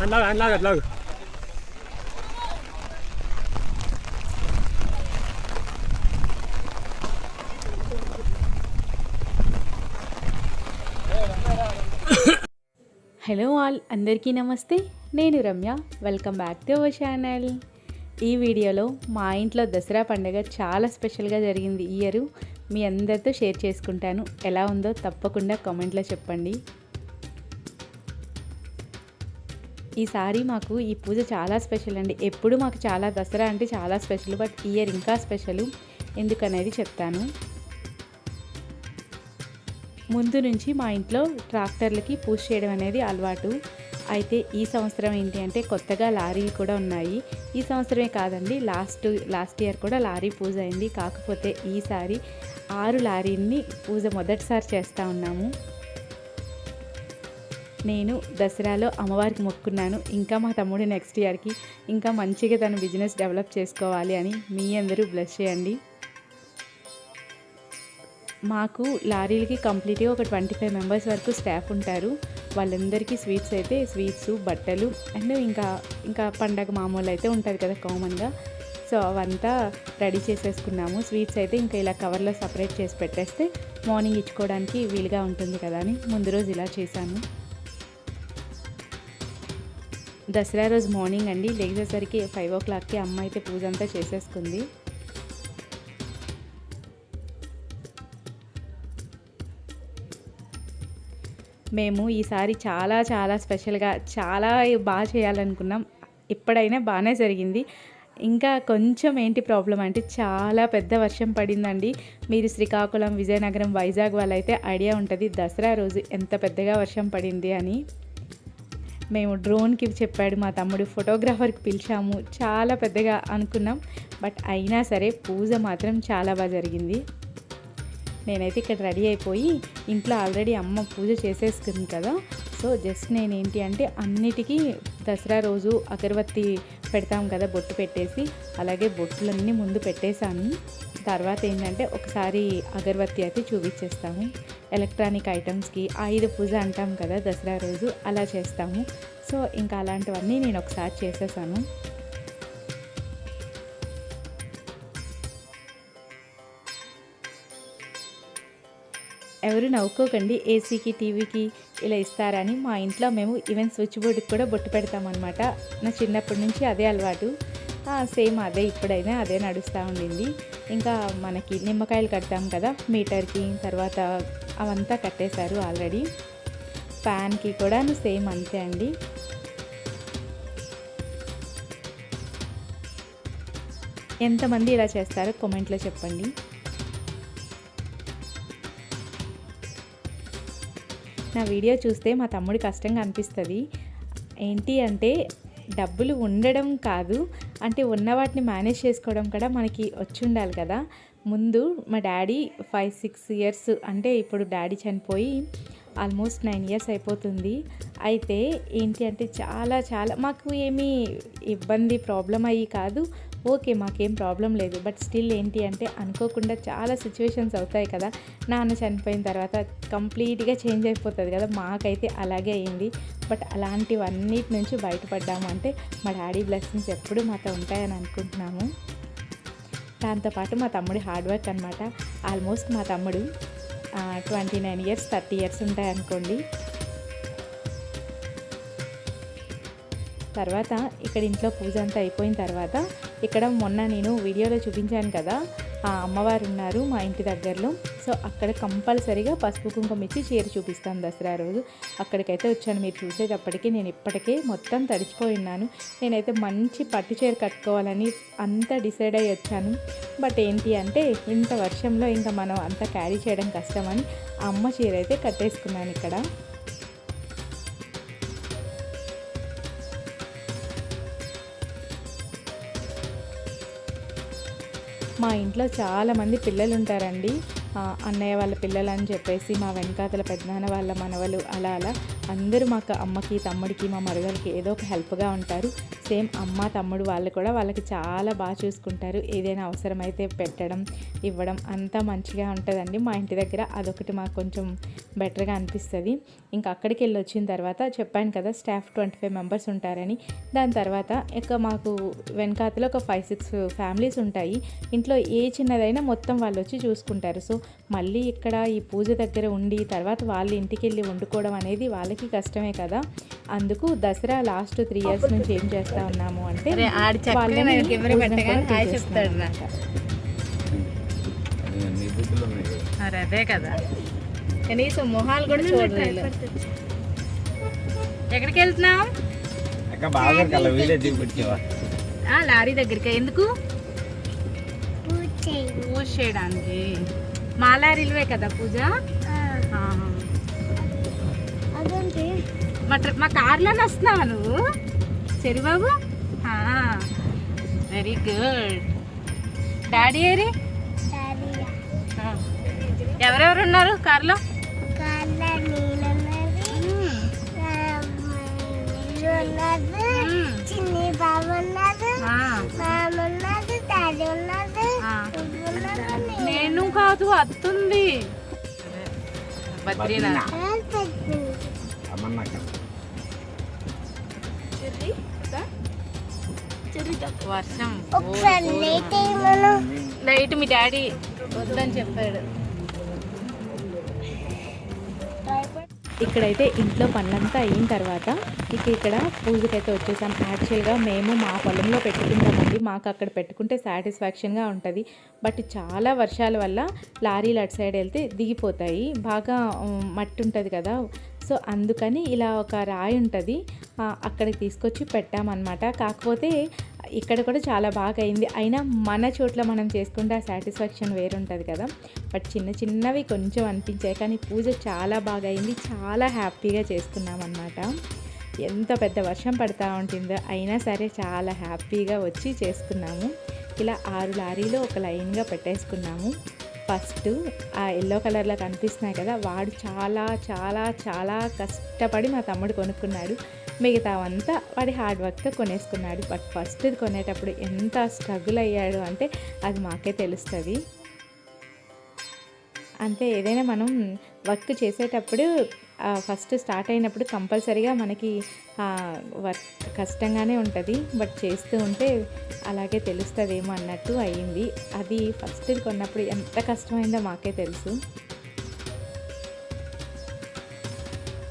అట్లాగా అట్లాగా అట్లాగా హలో ఆల్ అందరికీ నమస్తే. నేను Ramya. Welcome back to our channel ఈ వీడియోలో మా ఇంట్లో దసరా పండుగ చాలా స్పెషల్గా జరిగింది ఇయర్ మీ అందరితో షేర్ చేసుకుంటాను. ఎలా ఉందో తప్పకుండా కామెంట్లో చెప్పండి. ఈసారి మాకు ఈ పూజ చాలా స్పెషల్ అండి. ఎప్పుడు మాకు చాలా దసరా అంటే చాలా స్పెషల్ బట్ ఇయర్ ఇంకా స్పెషల్ ఎందుకనేది చెప్తాను. ముందు నుంచి మా ఇంట్లో ట్రాక్టర్లకి పూజ చేయడం అనేది అలవాటు. అయితే ఈ సంవత్సరం ఏంటి అంటే కొత్తగా లారీలు కూడా ఉన్నాయి. ఈ సంవత్సరమే కాదండి లాస్ట్ లాస్ట్ ఇయర్ కూడా లారీ పూజ అయింది. కాకపోతే ఈసారి ఆరు లారీని పూజ మొదటిసారి చేస్తూ ఉన్నాము. నేను దసరాలో అమ్మవారికి మొక్కున్నాను ఇంకా మా తమ్ముడు నెక్స్ట్ ఇయర్కి ఇంకా మంచిగా తన బిజినెస్ డెవలప్ చేసుకోవాలి అని మీ అందరూ బ్లెస్ చేయండి. మాకు లారీలకి కంప్లీట్గా ఒక ట్వంటీ ఫైవ్ మెంబర్స్ వరకు స్టాఫ్ ఉంటారు. వాళ్ళందరికీ స్వీట్స్ అయితే స్వీట్స్ బట్టలు అండ్ ఇంకా ఇంకా పండగ మామూలు అయితే ఉంటుంది కదా కామన్గా. సో అవంతా రెడీ చేసేసుకున్నాము. స్వీట్స్ అయితే ఇంకా ఇలా కవర్లో సపరేట్ చేసి పెట్టేస్తే మార్నింగ్ ఇచ్చుకోవడానికి వీలుగా ఉంటుంది కదా అని ముందు రోజు ఇలా చేశాను. దసరా రోజు మార్నింగ్ అండి. లేచేసరికి ఫైవ్ ఓ క్లాక్కి అమ్మ అయితే పూజ అంతా చేసేసుకుంది. మేము ఈసారి చాలా చాలా స్పెషల్గా చాలా బాగా చేయాలనుకున్నాం. ఇప్పుడైనా బాగానే జరిగింది. ఇంకా కొంచెం ఏంటి ప్రాబ్లం అంటే చాలా పెద్ద వర్షం పడిందండి. మీరు శ్రీకాకుళం విజయనగరం వైజాగ్ వాళ్ళైతే ఐడియా ఉంటుంది దసరా రోజు ఎంత పెద్దగా వర్షం పడింది అని. మేము డ్రోన్కి చెప్పాడు మా తమ్ముడు ఫోటోగ్రాఫర్కి పిలిచాము చాలా పెద్దగా అనుకున్నాం. బట్ అయినా సరే పూజ మాత్రం చాలా బాగా జరిగింది. నేనైతే ఇక్కడ రెడీ అయిపోయి ఇంట్లో ఆల్రెడీ అమ్మ పూజ చేసేసుకుంది కదా. సో జస్ట్ నేను ఏంటి అంటే అన్నిటికీ దసరా రోజు అగరబత్తి పెడతాం కదా బొట్టు పెట్టేసి. అలాగే బొట్టులన్నీ ముందు పెట్టేశాను. తర్వాత ఏంటంటే ఒకసారి అగరబత్తి అయితే చూపించేస్తాము. ఎలక్ట్రానిక్ ఐటమ్స్కి ఆయుధ పూజ అంటాం కదా దసరా రోజు అలా చేస్తాము. సో ఇంకా అలాంటివన్నీ నేను ఒకసారి చేసేసాను. ఎవరు నవ్వుకోకండి ఏసీకి టీవీకి ఇలా ఇస్తారని మా ఇంట్లో మేము ఈవెన్ స్విచ్ బోర్డుకి కూడా బొట్టు పెడతామన్నమాట. నా చిన్నప్పటి నుంచి అదే అలవాటు. సేమ్ అదే ఇప్పుడైనా అదే నడుస్తూ ఉండింది. ఇంకా మనకి నిమ్మకాయలు కడతాం కదా మీటర్కి తర్వాత అవంతా కట్టేశారు ఆల్రెడీ. ఫ్యాన్కి కూడా సేమ్ అంతే అండి. ఎంతమంది ఇలా చేస్తారో కామెంట్లో చెప్పండి. నా వీడియో చూస్తే మా తమ్ముడి కష్టంగా అనిపిస్తుంది. ఏంటి అంటే డబ్బులు ఉండడం కాదు అంటే ఉన్న వాటిని మేనేజ్ చేసుకోవడం కూడా మనకి వచ్చి ఉండాలి కదా. ముందు మా డాడీ ఫైవ్ సిక్స్ ఇయర్స్ అంటే ఇప్పుడు డాడీ చనిపోయి ఆల్మోస్ట్ నైన్ ఇయర్స్ అయిపోతుంది. అయితే ఏంటి అంటే చాలా చాలా మాకు ఏమీ ఇబ్బంది ప్రాబ్లం అయ్యి కాదు. ఓకే మాకేం ప్రాబ్లం లేదు. బట్ స్టిల్ ఏంటి అంటే అనుకోకుండా చాలా సిచ్యువేషన్స్ అవుతాయి కదా. నాన్న చనిపోయిన తర్వాత కంప్లీట్గా చేంజ్ అయిపోతుంది కదా. మాకైతే అలాగే అయింది. బట్ అలాంటివన్నిటి నుంచి బయటపడ్డాము అంటే మా డాడీ బ్లెస్సింగ్స్ ఎప్పుడు మాతో ఉంటాయని అనుకుంటున్నాము. దాంతోపాటు మా తమ్ముడి హార్డ్ వర్క్ అనమాట ఆల్మోస్ట్ మా తమ్ముడు twenty nine years thirty years ఉంటాయనుకోండి. తర్వాత ఇక్కడ ఇంట్లో పూజ అంతా అయిపోయిన తర్వాత ఇక్కడ మొన్న నేను వీడియోలో చూపించాను కదా ఆ అమ్మవారు ఉన్నారు మా ఇంటి దగ్గరలో. సో అక్కడ కంపల్సరీగా పసుపు కుంకుమ ఇచ్చి చీర చూపిస్తాను దసరా రోజు. అక్కడికైతే వచ్చాను మీరు చూసేటప్పటికీ నేను ఇప్పటికే మొత్తం తడిచిపోయి ఉన్నాను. నేనైతే మంచి పట్టు చీర కట్టుకోవాలని అంత డిసైడ్ అయ్యి వచ్చాను. బట్ ఏంటి అంటే ఇంత వర్షంలో ఇంకా మనం అంత క్యారీ చేయడం కష్టమని అమ్మ చీర అయితే కట్టేసుకున్నాను ఇక్కడ. మా ఇంట్లో చాలామంది పిల్లలు ఉంటారండి అన్నయ్య వాళ్ళ పిల్లలు అని చెప్పేసి మా వెనకాతల పెద్దనాన్న వాళ్ళ మనవలు అలా అలా. అందరూ మాకు అమ్మకి తమ్ముడికి మా మరుగలకి ఏదో ఒక హెల్ప్గా ఉంటారు. సేమ్ అమ్మ తమ్ముడు వాళ్ళు కూడా వాళ్ళకి చాలా బాగా చూసుకుంటారు. ఏదైనా అవసరమైతే పెట్టడం ఇవ్వడం అంతా మంచిగా ఉంటుందండి. మా ఇంటి దగ్గర అదొకటి మాకు కొంచెం బెటర్గా అనిపిస్తుంది. ఇంకా అక్కడికి వెళ్ళి వచ్చిన తర్వాత చెప్పాను కదా స్టాఫ్ ట్వంటీ ఫైవ్ మెంబర్స్ ఉంటారని. దాని తర్వాత ఇక మాకు వెనకాతలో ఒక ఫైవ్ సిక్స్ ఫ్యామిలీస్ ఉంటాయి. ఇంట్లో ఏ చిన్నదైనా మొత్తం వాళ్ళు వచ్చి చూసుకుంటారు. సో మళ్ళీ ఇక్కడ ఈ పూజ దగ్గర ఉండి తర్వాత వాళ్ళు ఇంటికి వెళ్ళి వండుకోవడం అనేది వాళ్ళకి కష్టమే కదా. అందుకు దసరా లాస్ట్ త్రీ ఇయర్స్ నుంచి ఏం చేస్తా ఉన్నాము అంటే చెప్తాడు. అది కదా. మరి అదే కదా. కనీసం మొహాలు కూడా వీళ్ళు. ఎక్కడికి వెళ్తున్నాం అక్క బాగా కల వీడియో చూపించేవా? ఆ, లారీ దగ్గరికి. ఎందుకు? పూజ. చేయడానికి మా లారీలువే కదా పూజ? మా కార్లోనే వస్తున్నావా నువ్వు? చెరిబాబు వెరీ గుడ్ డాడీ ఏరి. ఎవరెవరు ఉన్నారు కార్లో. చిన్ని బాబు ఉన్నది ఉన్నది డాడీ ఉన్నది నేను. కాదు అత్తుంది. బద్రీనాథ్. వర్షం. లేట్ మీ డాడీ వద్దని చెప్పాడు. ఇక్కడైతే ఇంట్లో పనులంతా అయిన తర్వాత ఇక ఇక్కడ పూజకైతే వచ్చేసాం. యాక్చువల్గా మేము మా పొలంలో పెట్టుకుంటామండి. మాకు అక్కడ పెట్టుకుంటే సాటిస్ఫాక్షన్గా ఉంటుంది. బట్ చాలా వర్షాల వల్ల లారీలు అటు సైడ్ వెళ్తే దిగిపోతాయి. బాగా మట్టి ఉంటుంది కదా. సో అందుకని ఇలా ఒక రాయి ఉంటుంది. అక్కడికి తీసుకొచ్చి పెట్టామన్నమాట. కాకపోతే ఇక్కడ కూడా చాలా బాగా అయింది అయినా మన చోట్ల మనం చేసుకుంటే ఆ సాటిస్ఫాక్షన్ వేరుంటుంది కదా. బట్ చిన్న చిన్నవి కొంచెం అనిపించాయి. కానీ పూజ చాలా బాగా అయింది చాలా హ్యాపీగా చేసుకున్నాం అనమాట ఎంత పెద్ద వర్షం పడతా ఉంటుందో అయినా సరే చాలా హ్యాపీగా వచ్చి చేసుకున్నాము. ఇలా ఆరు లారీలో ఒక లైన్గా పెట్టేసుకున్నాము. ఫస్ట్ ఆ ఎల్లో కలర్లో కనిపిస్తున్నాయి కదా వాడు చాలా చాలా చాలా కష్టపడి మా తమ్ముడు కొనుక్కున్నాడు. మిగతావంతా వాడి హార్డ్ వర్క్తో కొనేసుకున్నాడు. బట్ ఫస్ట్ ఇది కొనేటప్పుడు ఎంత స్ట్రగుల్ అయ్యాడు అంటే అది మాకే తెలుస్తుంది. అంతే ఏదైనా మనం వర్క్ చేసేటప్పుడు ఫస్ట్ స్టార్ట్ అయినప్పుడు కంపల్సరీగా మనకి వర్క్ కష్టంగానే ఉంటుంది. బట్ చేస్తూ ఉంటే అలాగే తెలుస్తుందేమో అన్నట్టు అయ్యింది అది ఫస్ట్ కొన్నప్పుడు ఎంత కష్టమైందో మాకే తెలుసు.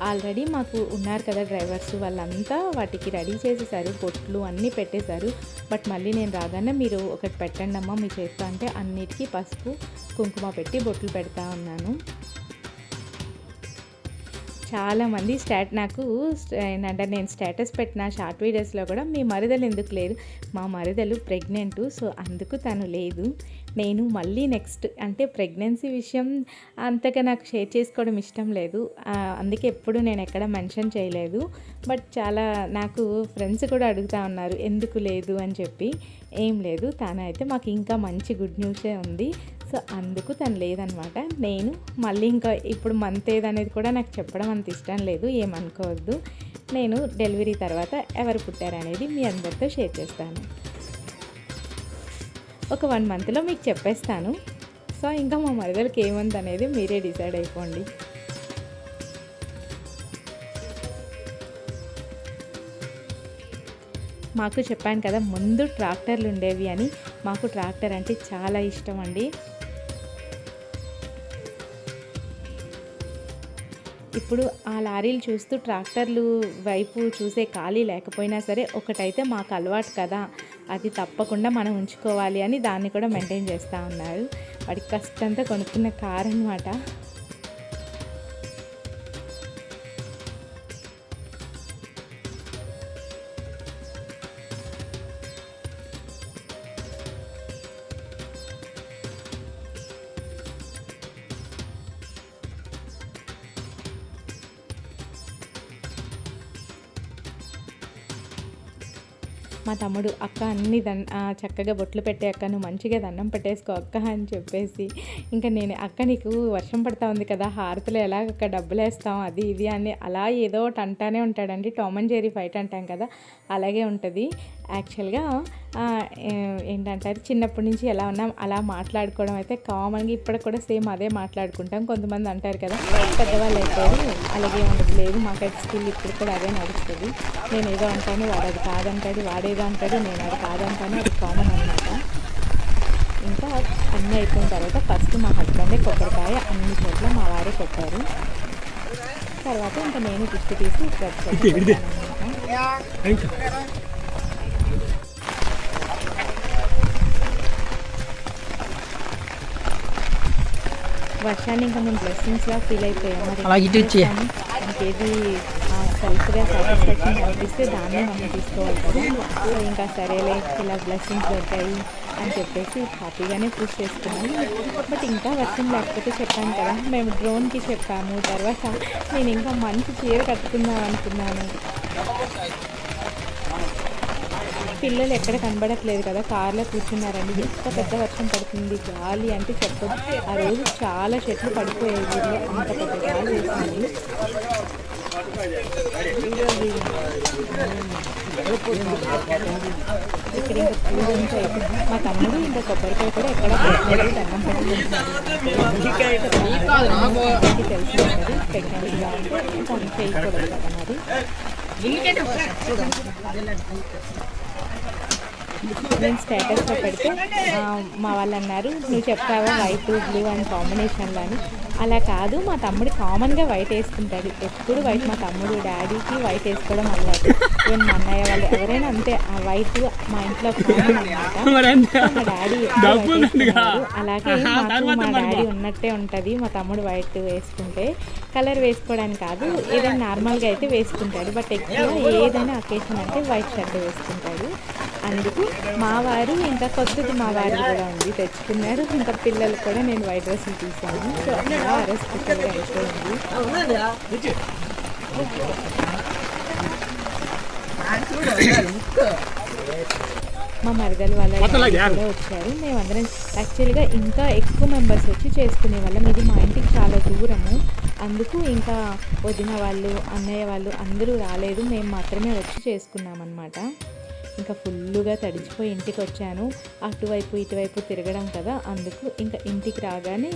ఆల్రెడీ మాకు ఉన్నారు కదా డ్రైవర్స్ వాళ్ళంతా వాటికి రెడీ చేసేసారు పొట్లు అన్నీ పెట్టేశారు. బట్ మళ్ళీ నేను రాగానే మీరు ఒకటి పెట్టండి అమ్మా మీ చేస్తా అంటే అన్నిటికీ పసుపు కుంకుమ పెట్టి బొట్లు పెడతా ఉన్నాను. చాలామంది స్టాట్ నాకు ఏంటంటే నేను స్టేటస్ పెట్టిన షార్ట్ వీడియోస్లో కూడా మీ మరిదలు ఎందుకు లేదు మా మరిదలు ప్రెగ్నెంట్ సో అందుకు తను లేదు. నేను మళ్ళీ నెక్స్ట్ అంటే ప్రెగ్నెన్సీ విషయం అంతగా నాకు షేర్ చేసుకోవడం ఇష్టం లేదు. అందుకే ఎప్పుడు నేను ఎక్కడ మెన్షన్ చేయలేదు. బట్ చాలా నాకు ఫ్రెండ్స్ కూడా అడుగుతా ఉన్నారు ఎందుకు లేదు? అని చెప్పి. ఏం లేదు తను అయితే మాకు ఇంకా మంచి గుడ్ న్యూసే ఉంది. సో అందుకు తను లేదనమాట. నేను మళ్ళీ ఇంకా ఇప్పుడు మంత్ ఏదనేది కూడా నాకు చెప్పడం అంత ఇష్టం లేదు ఏమనుకోవద్దు. నేను డెలివరీ తర్వాత ఎవరు పుట్టారనేది మీ అందరితో షేర్ చేస్తాను. ఒక వన్ మంత్లో మీకు చెప్పేస్తాను. సో ఇంకా మా మరదలకి ఏముంది అనేది మీరే డిసైడ్ అయిపోండి. మాకు చెప్పాను కదా ముందు ట్రాక్టర్లు ఉండేవి అని. మాకు ట్రాక్టర్ అంటే చాలా ఇష్టం అండి. ఇప్పుడు ఆ లారీలు చూస్తూ ట్రాక్టర్లు వైపు చూసే ఖాళీ లేకపోయినా సరే ఒకటైతే మాకు అలవాటు కదా. అది తప్పకుండా మనం ఉంచుకోవాలి అని దాన్ని కూడా మెయింటైన్ చేస్తూ ఉన్నారు. వాడికి కష్టంతో కొనుక్కున్న కార్ అనమాట మా తమ్ముడు అక్క అన్ని దన్ చక్కగా బొట్లు పెట్టే అక్క నువ్వు మంచిగా దండం పెట్టేసుకో అక్క అని చెప్పేసి ఇంకా నేను అక్క నీకు వర్షం పడతా ఉంది కదా హారతిలో ఎలా అక్క డబ్బులు వేస్తాం అది ఇది అని అలా ఏదో ఒకటి అంటానే ఉంటాడండి. టామ్ అండ్ జెరీ ఫైట్ అంటాం కదా అలాగే ఉంటుంది. యాక్చువల్గా ఏంటంటారు చిన్నప్పటి నుంచి ఎలా ఉన్నాం అలా మాట్లాడుకోవడం అయితే కామన్గా ఇప్పటికి కూడా సేమ్ అదే మాట్లాడుకుంటాం. కొంతమంది అంటారు కదా పెద్దవాళ్ళు అయిపోయారు అలాగే ఉండదు. లేదు మాకైతే స్కిల్ ఇప్పుడు కూడా అదే నడుస్తుంది. నేను ఏదో అంటాను వాడు అది కాదంటాడు వాడేదో అంటాడు నేను అది కాదంటాను అది కామన్ అనమాట ఇంకా అన్నీ అయిపోయిన తర్వాత ఫస్ట్ మా హస్బెండే కొబ్బరికాయ అన్ని చోట్ల మా వారే కొట్టారు. తర్వాత ఇంకా నేను దిష్టి తీసి ప్రతి వర్షాన్ని ఇంకా మేము బ్లెస్సింగ్స్గా ఫీల్ అయిపోయాం అలా ఇటు. చేస్తాము? ఇంకేది సెల్ఫ్గా సాటిస్ఫాక్షన్ అనిపిస్తే దాన్ని మనం తీసుకోవాలి కదా సో ఇంకా సరేలే ఇలా బ్లెస్సింగ్స్ దొరికాయి అని చెప్పేసి హ్యాపీగానే పూజ చేసుకున్నాము బట్ ఇంకా వర్షం లేకపోతే చెప్పాను కదా మేము డ్రోన్కి చెప్పాము తర్వాత నేను ఇంకా మంచి చీర కట్టుకుందాం అనుకున్నాను పిల్లలు ఎక్కడ కనబడట్లేదు కదా కార్లో కూర్చున్నారండి. ఎంత పెద్ద వర్షం పడుతుంది గాలి అంటే చెప్పదు ఆ రోజు చాలా చెట్లు పడిపోయాయి ఊళ్ళో అంత పెద్ద గాలి వేసింది. ఇక్కడ ఇంకా పూజ మా తమ్ముడు ఇంకా కొబ్బరికాయ కూడా ఎక్కడ దండం పెట్టుకుంటున్నాడు. తెలిసి ఉంటుంది ప్రెగ్నెంట్గా ఉంటే ఇంకా అంత చేయకూడదు కదా మరి నేను స్టేటస్లో పెడితే మా వాళ్ళు అన్నారు నువ్వు చెప్తావా వైట్ బ్లూ అండ్ కాంబినేషన్లో అని అలా కాదు మా తమ్ముడు కామన్గా వైట్ వేసుకుంటాడు. ఎప్పుడు వైట్ మా తమ్ముడు డాడీకి వైట్ వేసుకోవడం అలవాటు. ఈవెన్ మా అన్నయ్య వాళ్ళు ఎవరైనా అంతే ఆ వైట్ మా ఇంట్లో కామన్ అనమాట మా డాడీ. అలాగే మాకు మా డాడీ ఉన్నట్టే ఉంటుంది మా తమ్ముడు వైట్ వేసుకుంటే. కలర్ వేసుకోవడానికి కాదు ఏదైనా నార్మల్గా అయితే వేసుకుంటాడు బట్ ఎక్కువ ఏదైనా అకేషన్ అంటే వైట్ షర్ట్ వేసుకుంటాడు. అందుకు మా వారు ఇంకా కొత్తది మా వారు కూడా ఉంది తెచ్చుకున్నారు. ఇంకా పిల్లలు కూడా నేను వైట్ డ్రెస్సులు తీసాను. సో అయిపోయింది మా మరదలు వాళ్ళ కూడా వచ్చారు. మేమందరం యాక్చువల్గా ఇంకా ఎక్కువ మెంబర్స్ వచ్చి చేసుకునే వాళ్ళం. ఇది మా ఇంటికి చాలా దూరము. అందుకు ఇంకా వదిన వాళ్ళు అన్నయ్య వాళ్ళు అందరూ రాలేదు. మేము మాత్రమే వచ్చి చేసుకున్నాం అనమాట ఇంకా ఫుల్లుగా తడిచిపోయి ఇంటికి వచ్చాను. అటువైపు ఇటువైపు తిరగడం కదా. అందుకు ఇంకా ఇంటికి రాగానే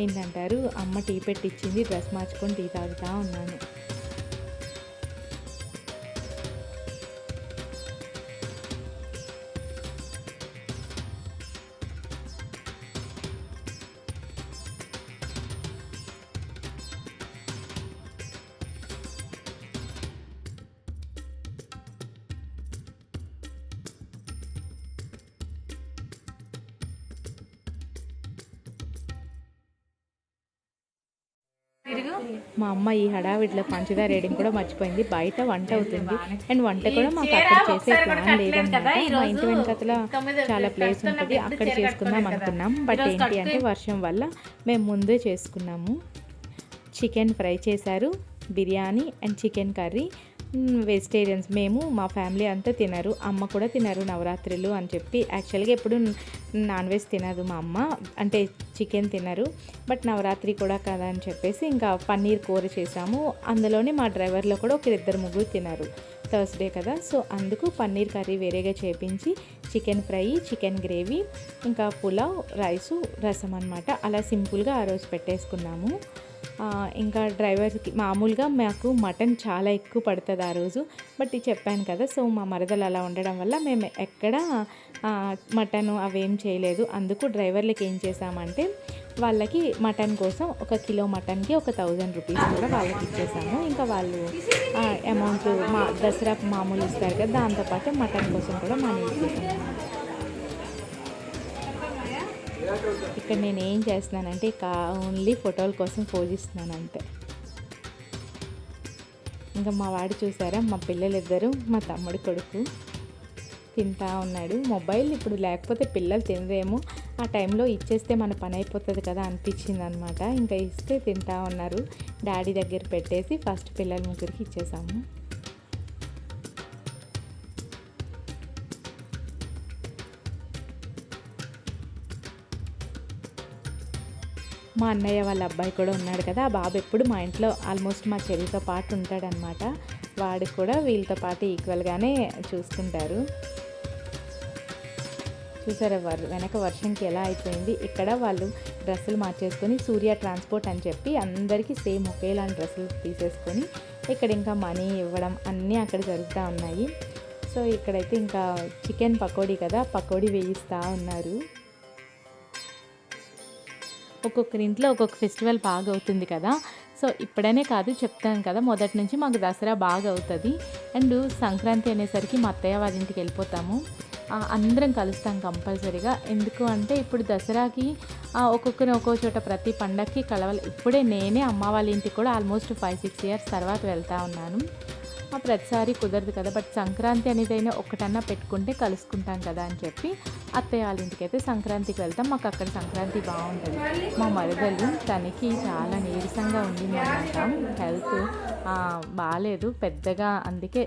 ఏంటంటారు? అమ్మ టీ పెట్టించింది డ్రెస్ మార్చుకొని టీ తాగుతా ఉన్నాను. మా అమ్మ ఈ హడావిడిలో పంచదార వేయడం కూడా మర్చిపోయింది. బయట వంట అవుతుంది. అండ్ వంట కూడా మాకు అక్కడ చేసే ప్లాన్ లేదన్నమాట మా ఇంటి వెనకతల చాలా ప్లేస్ ఉంటుంది. అక్కడ చేసుకుందాం అనుకున్నాం. బట్ ఏంటి అంటే వర్షం వల్ల మేము ముందే చేసుకున్నాము. చికెన్ ఫ్రై చేశారు. Biryani and chicken curry. Vegetarians. మేము మా ఫ్యామిలీ అంతా తినరు. అమ్మ కూడా తినరు నవరాత్రులు అని చెప్పి. యాక్చువల్గా ఎప్పుడు నాన్ వెజ్ తినదు మా అమ్మ. అంటే చికెన్ తినరు. బట్ నవరాత్రి కూడా కదా అని చెప్పేసి ఇంకా పన్నీర్ కూర చేసాము. అందులోనే మా డ్రైవర్లో కూడా ఒక ఇద్దరు ముగ్గురు తినరు. థర్స్డే కదా. సో అందుకు పన్నీర్ కర్రీ వేరేగా చేపించి చికెన్ ఫ్రై చికెన్ గ్రేవీ ఇంకా పులావ్ రైసు రసం అనమాట అలా సింపుల్గా ఆ రోజు పెట్టేసుకున్నాము. ఇంకా డ్రైవర్కి మామూలుగా మాకు మటన్ చాలా ఎక్కువ పడుతుంది ఆ రోజు. బట్ చెప్పాను కదా సో మా మరదలు అలా ఉండడం వల్ల మేము ఎక్కడ మటన్ అవేం చేయలేదు. అందుకు డ్రైవర్లకి ఏం చేసామంటే వాళ్ళకి మటన్ కోసం ఒక కిలో మటన్కి ఒక థౌజండ్ రూపీస్ కూడా వాళ్ళకి ఇచ్చేసాము. ఇంకా వాళ్ళు అమౌంట్ మా దసరా మామూలు ఇస్తారు కదా దాంతోపాటు మటన్ కోసం కూడా మనీ ఇచ్చేసాము. ఇక్కడ నేను ఏం చేస్తున్నానంటే కా ఓన్లీ ఫోటోల కోసం పోజిస్తున్నాను అంతే. ఇంకా మా వాడు చూసారా? మా పిల్లలు ఇద్దరు మా తమ్ముడి కొడుకు తింటా ఉన్నాడు. మొబైల్ ఇప్పుడు లేకపోతే పిల్లలు తినరేమో ఆ టైంలో ఇచ్చేస్తే మన పని అయిపోతుంది కదా అనిపించింది అనమాట ఇంకా ఇస్తే తింటా ఉన్నారు. డాడీ దగ్గర పెట్టేసి ఫస్ట్ పిల్లల ముగ్గురికి ఇచ్చేసాము. మా అన్నయ్య వాళ్ళ అబ్బాయి కూడా ఉన్నాడు కదా ఆ బాబు ఎప్పుడు మా ఇంట్లో ఆల్మోస్ట్ మా చెల్లితో పాటు ఉంటాడనమాట వాడు కూడా వీళ్ళతో పాటు ఈక్వల్గానే చూసుకుంటారు. చూసారా వర్ వెనక వర్షంకి ఎలా అయిపోయింది? ఇక్కడ వాళ్ళు డ్రెస్సులు మార్చేసుకొని సూర్య ట్రాన్స్పోర్ట్ అని చెప్పి అందరికీ సేమ్ ఒకేలాంటి డ్రెస్సులు తీసేసుకొని ఇక్కడ ఇంకా మనీ ఇవ్వడం అన్నీ అక్కడ జరుగుతూ ఉన్నాయి. సో ఇక్కడైతే ఇంకా చికెన్ పకోడీ కదా పకోడీ వేయిస్తూ ఉన్నారు. ఒక్కొక్కరి ఇంట్లో ఒక్కొక్క ఫెస్టివల్ బాగా అవుతుంది కదా. సో ఇప్పుడనే కాదు చెప్తాను కదా మొదటి నుంచి మాకు దసరా బాగా అవుతుంది అండ్ సంక్రాంతి అనేసరికి మా అత్తయ్య వాళ్ళ ఇంటికి వెళ్ళిపోతాము. అందరం కలుస్తాం కంపల్సరీగా. ఎందుకు అంటే ఇప్పుడు దసరాకి ఒక్కొక్కరిని ఒక్కో చోట ప్రతి పండగకి కలవాలి. ఇప్పుడే నేనే అమ్మ వాళ్ళ ఇంటికి కూడా ఆల్మోస్ట్ ఫైవ్ సిక్స్ ఇయర్స్ తర్వాత వెళ్తా ఉన్నాను. ప్రతిసారి కుదరదు కదా బట్ సంక్రాంతి అనేది అయినా ఒక్కటన్నా పెట్టుకుంటే కలుసుకుంటాం కదా అని చెప్పి అత్తయ్య వాళ్ళ ఇంటికి అయితే సంక్రాంతికి వెళ్తాం. మాకు అక్కడ సంక్రాంతి బాగుంటుంది. మా మరదలు తనకి చాలా నీరసంగా ఉండింది అనమాట హెల్త్ బాగాలేదు పెద్దగా అందుకే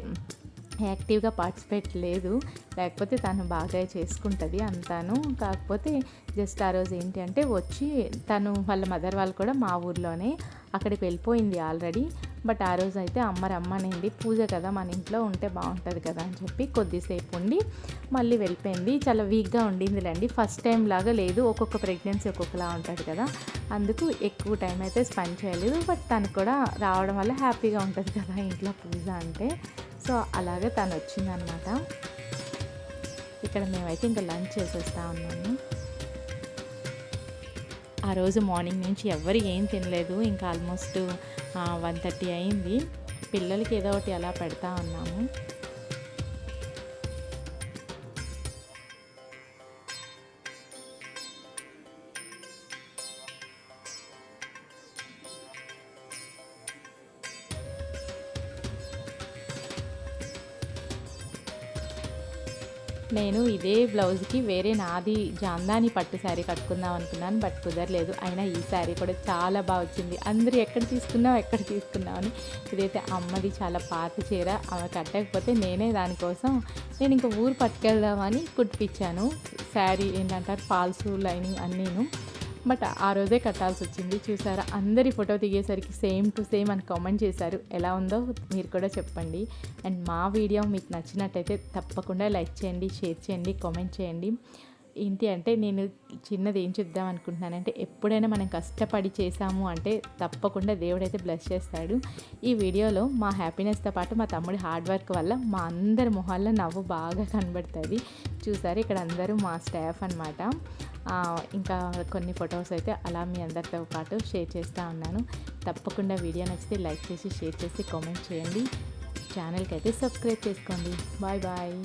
యాక్టివ్గా పార్టిసిపేట్ లేదు. లేకపోతే తను బాగా చేసుకుంటుంది అంతాను. కాకపోతే జస్ట్ ఆ రోజు ఏంటి అంటే వచ్చి తను వాళ్ళ మదర్ వాళ్ళు కూడా మా ఊర్లోనే అక్కడికి వెళ్ళిపోయింది ఆల్రెడీ. బట్ ఆ రోజు అయితే అమ్మ రమ్మనింది. పూజ కదా మన ఇంట్లో ఉంటే బాగుంటుంది కదా అని చెప్పి కొద్దిసేపు ఉండి మళ్ళీ వెళ్ళిపోయింది. చాలా వీక్గా ఉండిందిలేండి. ఫస్ట్ టైం లాగా లేదు. ఒక్కొక్క ప్రెగ్నెన్సీ ఒక్కొక్కలా ఉంటుంది కదా. అందుకు ఎక్కువ టైం అయితే స్పెండ్ చేయలేదు. బట్ తను కూడా రావడం వల్ల హ్యాపీగా ఉంటుంది కదా ఇంట్లో పూజ అంటే. సో అలాగే తను వచ్చిందనమాట ఇక్కడ మేమైతే ఇంకా లంచ్ చేసేస్తా ఉన్నాము. ఆ రోజు మార్నింగ్ నుంచి ఎవ్వరు ఏం తినలేదు. ఇంకా ఆల్మోస్ట్ వన్ థర్టీ అయింది. పిల్లలకి ఏదో ఒకటి అలా పెడతా ఉన్నాము. నేను ఇదే బ్లౌజ్కి వేరే నాది జాందాని పట్టు శారీ కట్టుకుందాం అనుకున్నాను బట్ కుదరలేదు. అయినా ఈ శారీ కూడా చాలా బాగా వచ్చింది. అందరూ ఎక్కడ తీసుకున్నావు ఎక్కడ తీసుకున్నావు అని ఇదైతే అమ్మది చాలా పాత చీర. ఆమె కట్టకపోతే నేనే దానికోసం నేను ఇంకా ఊరు పట్టుకెళ్దామని కుట్టిపించాను శారీ ఏంటంటారు ఫాల్స్ లైనింగ్ అన్నీను. బట్ ఆ రోజే కట్టాల్సి వచ్చింది. చూసారా? అందరి ఫోటో దిగేసరికి సేమ్ టు సేమ్ అని కామెంట్ చేశారు. ఎలా ఉందో మీరు కూడా చెప్పండి. అండ్ మా వీడియో మీకు నచ్చినట్టయితే తప్పకుండా లైక్ చేయండి షేర్ చేయండి కామెంట్ చేయండి. ఏంటి అంటే నేను చిన్నది ఏం చెప్దాం అనుకుంటున్నానంటే ఎప్పుడైనా మనం కష్టపడి చేసాము అంటే తప్పకుండా దేవుడైతే బ్లెస్ చేస్తాడు. ఈ వీడియోలో మా హ్యాపీనెస్తో పాటు మా తమ్ముడి హార్డ్ వర్క్ వల్ల మా అందరి మొహాల్లో నవ్వు బాగా కనబడుతుంది. చూసారు ఇక్కడ అందరూ మా స్టాఫ్ అనమాట ఇంకా కొన్ని ఫొటోస్ అయితే అలా మీ అందరితో పాటు షేర్ చేస్తూ ఉన్నాను. తప్పకుండా వీడియో నచ్చితే లైక్ చేసి షేర్ చేసి కామెంట్ చేయండి. ఛానల్కి అయితే సబ్స్క్రైబ్ చేసుకోండి. Bye bye